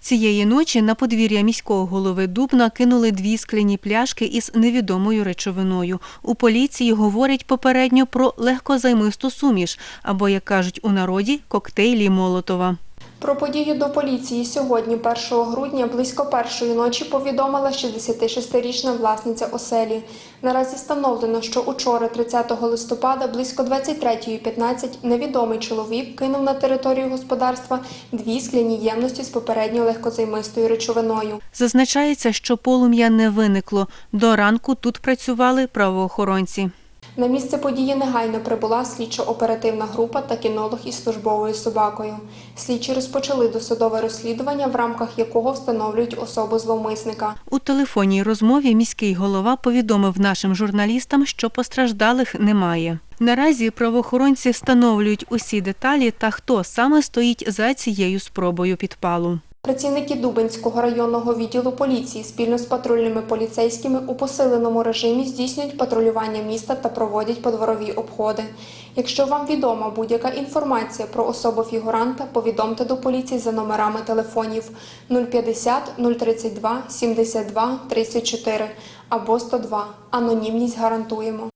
Цієї ночі на подвір'я міського голови Дубна кинули дві скляні пляшки із невідомою речовиною. У поліції говорять попередньо про легкозаймисту суміш, або, як кажуть у народі, коктейлі Молотова. Про подію до поліції сьогодні, 1 грудня, близько першої ночі повідомила 66-річна власниця оселі. Наразі встановлено, що учора, 30 листопада, близько 23.15, невідомий чоловік кинув на територію господарства дві скляні ємності з попередньо легкозаймистою речовиною. Зазначається, що полум'я не виникло. До ранку тут працювали правоохоронці. На місце події негайно прибула слідчо-оперативна група та кінолог із службовою собакою. Слідчі розпочали досудове розслідування, в рамках якого встановлюють особу зловмисника. У телефонній розмові міський голова повідомив нашим журналістам, що постраждалих немає. Наразі правоохоронці встановлюють усі деталі та хто саме стоїть за цією спробою підпалу. Працівники Дубинського районного відділу поліції спільно з патрульними поліцейськими у посиленому режимі здійснюють патрулювання міста та проводять подворові обходи. Якщо вам відома будь-яка інформація про особу фігуранта, повідомте до поліції за номерами телефонів 050 032 72 34 або 102. Анонімність гарантуємо.